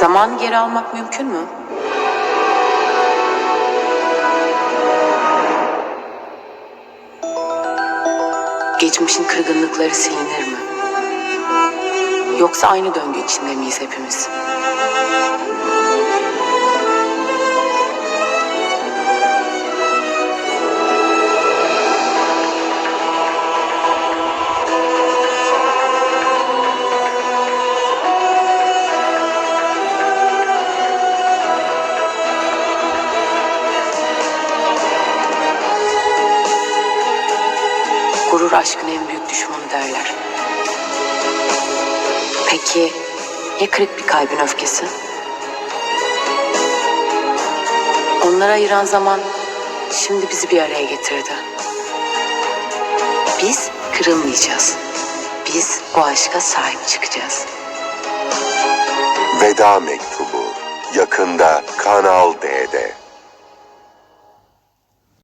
Zamanı geri almak mümkün mü? Geçmişin kırgınlıkları silinir mi? Yoksa aynı döngü içinde miyiz hepimiz? Gurur aşkın en büyük düşmanı derler. Peki ya kırık bir kalbin öfkesi? Onları ayıran zaman şimdi bizi bir araya getirdi. Biz kırılmayacağız. Biz bu aşka sahip çıkacağız. Veda Mektubu yakında Kanal D'de.